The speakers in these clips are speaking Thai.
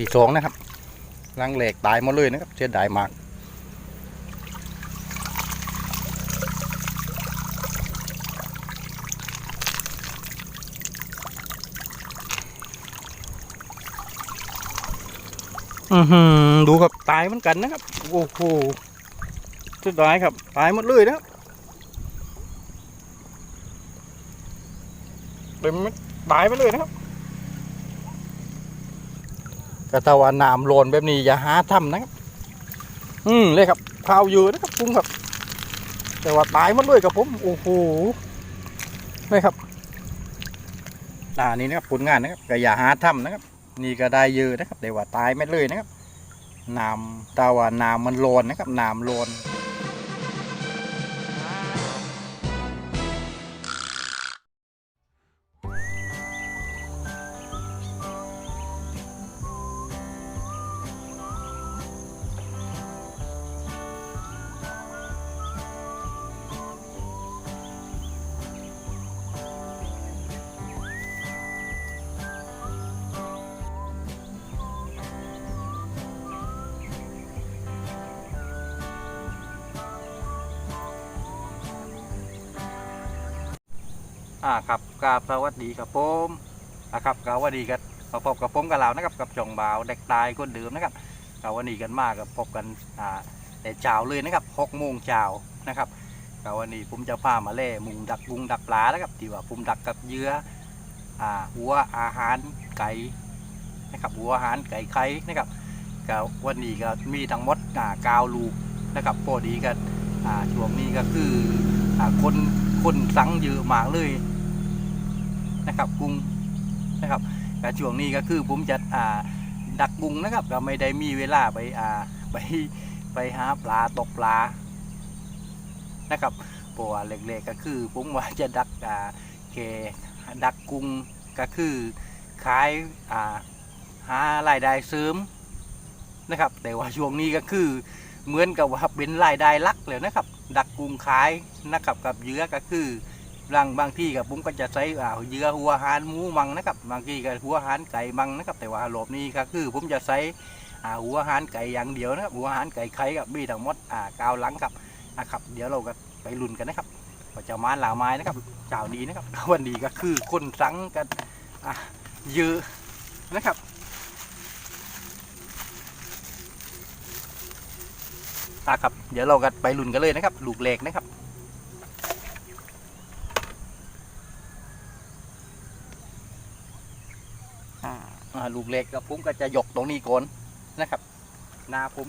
ที่สองนะครับรังเหล็กตายหมดเลยนะครับเสียดายมากอือหือดูครับตายเหมือนกันนะครับโอ้โหเสียดายครับ ตายหมดเลยนะครับเต็มตายไปเลยนะครับ ก็ถ้าว่าน้ำโลนแบบนี้อย่าหาทำนะครับ อืมเลยครับข้าวอยู่นะครับปุ้งครับ แต่ว่าตายมันด้วยกับผมโอ้โหเลยครับอ่านี่นะครับผลงานนะครับก็อย่าหาทำนะครับ นี่ก็ได้เยอะนะครับแต่ว่าตายไม่เลยนะครับน้ำแต่ว่าน้ำมันโลนนะครับน้ำโลน อ่าครับกราบสวัสดีครับผมนะครับกราบสวัสดีกันมาพบกับผมกับเรานะครับกับช่องบ่าวเด็กตายคนเดิมนะครับกราบวันนี้กันมากกับพบกันอ่าแต่เช้าเลยนะครับหกโมงเช้านะครับกราบวันนี้ผมจะพามาเล่มุงดักมุงดักปลานะครับที่ว่าผมดักกับเยื่ออ่าหัวอาหารไก่นะครับหัวอาหารไก่ไข่นะครับก็วันนี้ก็มีทั้งหมดอ่าก้าลูกนะครับพอดีกันอ่าช่วงนี้ก็คืออ่าคนคนสั่งเยอะมากเลย นะครับกุ้งนะครับแต่ช่วงนี้ก็คือผมจะอ่าดักกุ้งนะครับ ก็ไม่ได้มีเวลาไปอ่าไปไปหาปลาตกปลานะครับเพราะว่าเล็กๆก็คือ ผมว่าจะดักอ่าแค่ดักกุ้งก็คือขายอ่าหารายได้เสริมนะครับ แต่ว่าช่วงนี้ก็คือเหมือนกับว่าเป็นรายได้ลักเลยนะครับ ดักกุ้งขายนะครับกับเยื่อก็คือ บางบางที่กับผมก็จะใช้อ่าเหยื่อหัวหานหมูมังนะครับบางที่ก็หัวหานไก่มังนะครับแต่ว่ารอบนี้ก็คือ ผมจะใช้อ่าหัวหานไก่อย่างเดียวนะครับหัวหานไก่ไข่กับมีทั้งหมดอ่ากาวหลังครับนะครับ เดี๋ยวเราก็ไปลุ้นกันนะครับว่าจะมาหลาไม้นะครับเจ้านี้นะครับวันนี้ก็คือคนสังกันอะเยอะนะครับอะครับ เดี๋ยวเราก็ไปลุ้นกันเลยนะครับลูกเล็กนะครับ ลูกเล็กก็ผมก็จะยกตรงนี้ก่อนนะครับ นาผม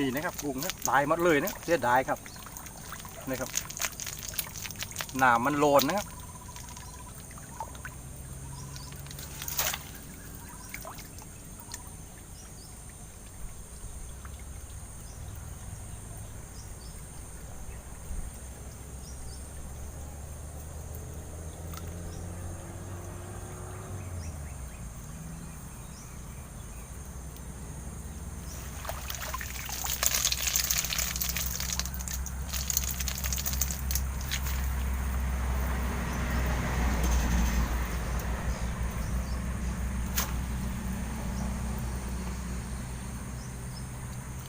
มีนะครับบุ้งนะตายหมดเลยนะเสียดายครับนะครับหนามันโลนนะครับ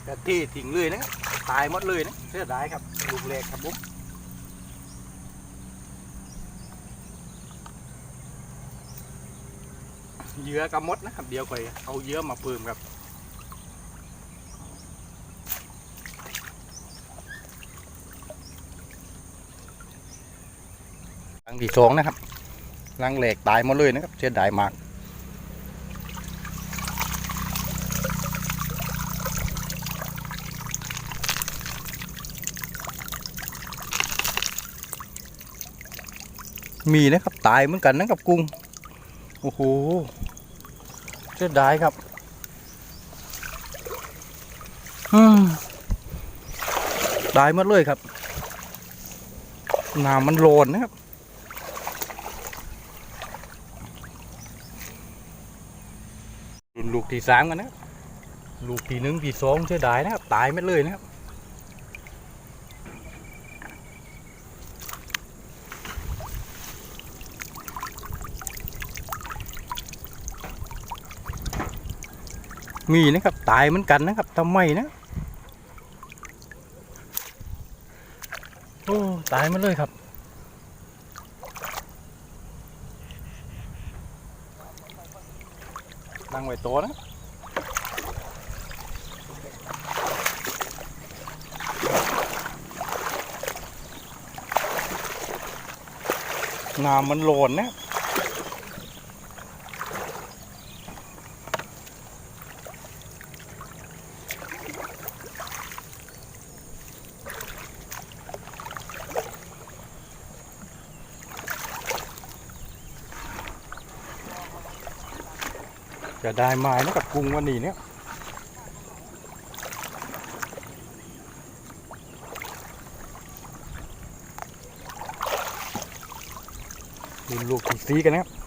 กะที่ทิ้งเลยนะครับตายหมดเลยนะเสียดายครับลูกเล็กครับผมเยื่อกับมดนะครับ เดี๋ยวค่อยเอาเยื่อมาเพิ่มครับรังที่สองนะครับรังเหล็กตายหมดเลยนะครับเสียดายมาก มีนะครับ ตายเหมือนกันนะครับกุ้ง โอ้โหเสียดายครับตายหมดเลยครับน้ำมันโลนนะครับ ลูกที่สามกันนะ ลูกที่หนึ่งที่สองเสียดายนะครับ ตายหมดเลยนะครับ มีนะครับ ตายเหมือนกันนะครับทำไมนะโอ้ตายมาเลยครับ นั่งไว้โตะนะน้ำมันโลนนะ จะได้ไม้นะกับกรุงวันนี้เนี่ยดูลูกสีกันนะครับ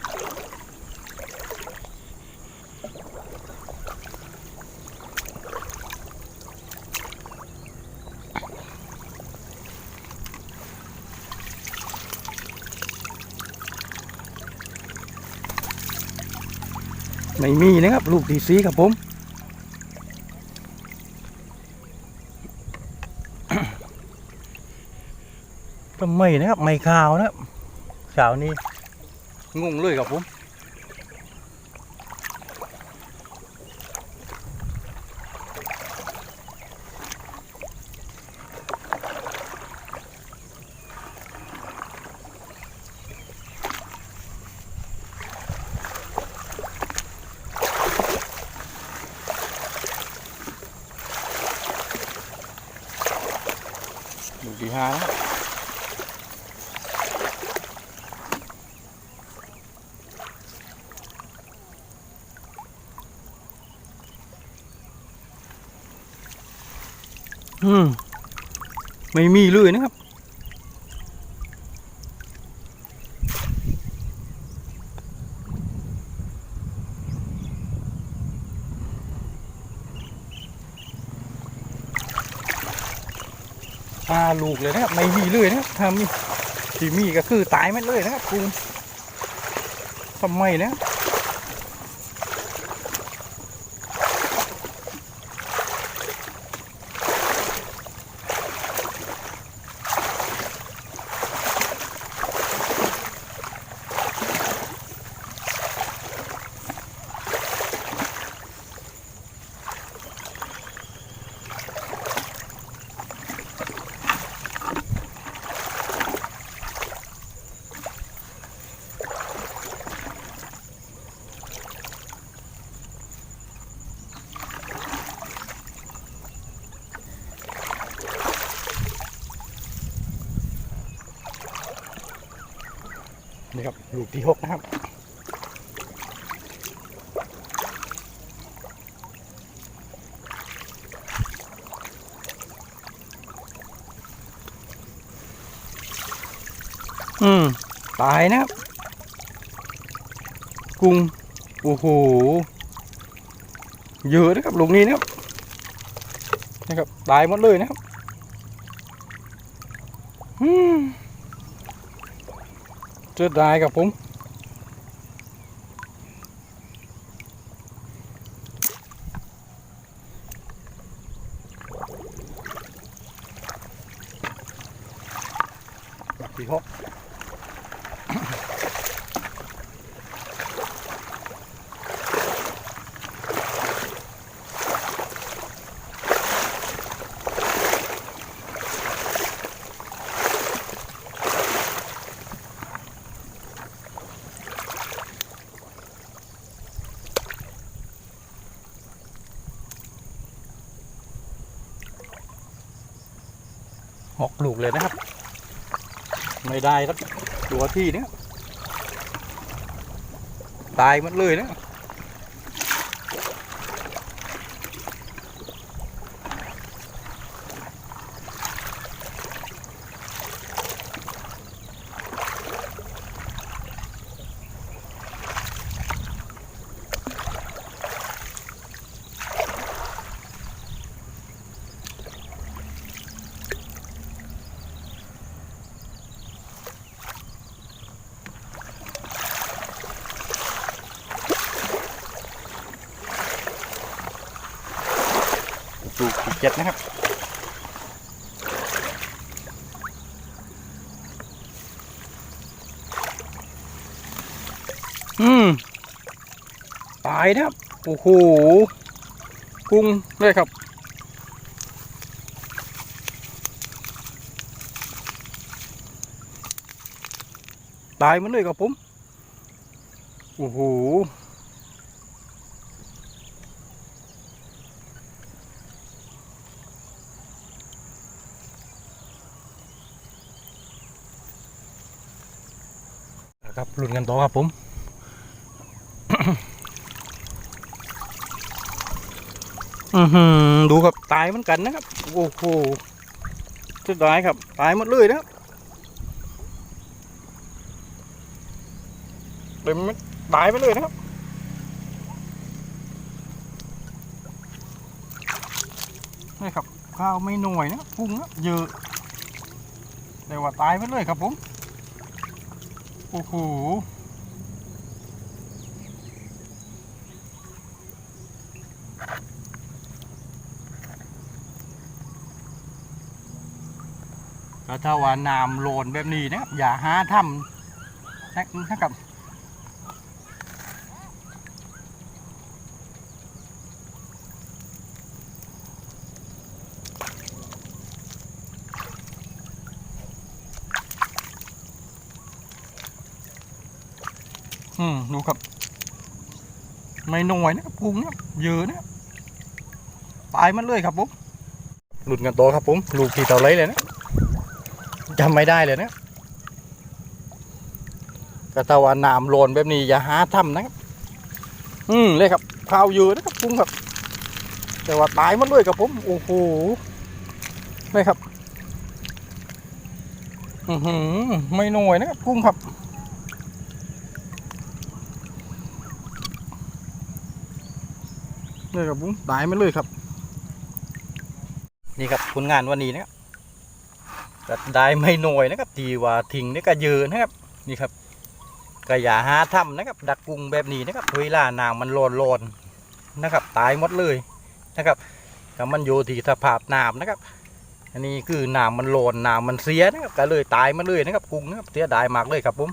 ไม่มีนะครับ ลูกดีซีครับผมทำไมนะครับ ไม่ข่าวนะครับข่าวนี้งงเลยครับผม ลูกที่ห้านะอืม ไม่มีเลยนะครับ ห้าลูกเลยนะครับไม่มีเลยนะครับถ้ามีที่มีก็คือตายมันเลยนะครับคุณทำไมนะ ลูกที่หกนะครับอืมตายนะครับกุ้งโอ้โหเยอะนะครับลูกนี้นะครับนะครับตายหมดเลยนะครับอืม เจอได้ครับผม งอกลูกเลยนะครับ ไม่ได้ครับตัวที่นี้ตายหมดเลยนะ ลูกที่เจ็ดนะครับอืมตายนะครับโอ้โหกุ้งเลยครับตายหมันเลยครับผมโอ้โห ครับลุ้นกันต่อครับผมอือหือดูครับตายเหมือนกันนะครับ โอ้โหสุดท้ายครับ ตายหมดเลยนะครับเต็มมันตายไปเลยนะครับนี่ครับข้าวไม่หน่วยนะพุงนะเยอะแต่ว่าตายไปเลยครับผม โอ้โหก็ถ้าว่าน้ำโลนแบบนี้นะครับอย่าหาทำนะนะครับ อืมดูครับ ไม่น่อยนะครับพุงนะครับเยอะนะตายมันเลยครับผมหลุดกันโตครับผมลูกที่เต่าไรเลยนะจำไม่ได้เลยนะกระตะวันน้ำโลนแบบนี้อย่าหาทำนะครับอืมเลยครับข้าวเยอะนะครับพุงครับแต่ว่าตายมันเลยครับผมโอ้โหเลยครับ อือหือไม่น่อยนะครับพุงครับ เลยครับผมตายมาเลยครับ นี่ครับผลงานวันนี้นะครับก็ได้ไม่น้อยนะครับทีว่าทิ้งนี่ก็เยอะนะครับนี่ครับก็อย่าหาทำนะครับ ดักกุ้งแบบนี้นะครับเวลาน้ำมันร้อนร้อนนะครับ ตายหมดเลยนะครับแต่มันอยู่ที่สภาพน้ำนะครับ อันนี้คือน้ำมันร้อนน้ำมันเสียนะครับก็เลยตายมาเลยนะครับกุ้งนะครับเสียดายมากเลยครับผม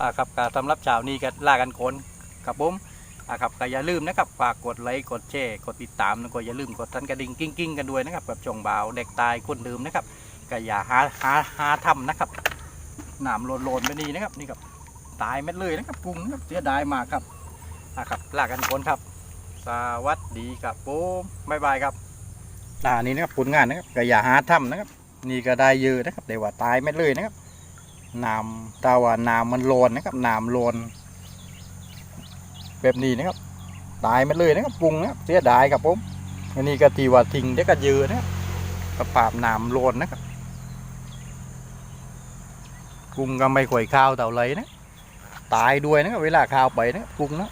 อ่าครับก็สำหรับเช้านี้ก็ลากันคนครับผม อะครับก็อย่าลืมนะครับฝากกดไลค์กดแชร์กดติดตามแล้วก็อย่าลืมกดทันกระดิ่งกิ้งกิ้งกันด้วยนะครับกับช่องบ่าวเด็กตายคนเดิมนะครับก็อย่าหาหาหาทำนะครับหนามโลนโลนไปนี่นะครับนี่ครับตายเม็ดเลยนะครับกุ้งครับเสียดายมากครับอะครับลากันคนครับ สวัสดีครับผมบ๊ายบายครับอ่านี่นะครับผลงานนะครับก็อย่าหาทำนะครับ นี่ก็ได้เยอะนะครับแต่ว่าตายเม็ดเลยนะครับน้ำตาว่าน้ำมันโลนนะครับน้ำโลน แบบนี้นะครับตายมันเลยนะครับปรุงนะครับเสียดายครับผมอันนี้ก็ทีว่าทิ้งเด็กก็เยอะนะครับกระปาบน้ำโลนนะครับกุ้งก็ไม่ข่อยข้าวเต่าไรนะ ตายด้วยนะครับเวลาข้าวไปนะครับกุ้งนะ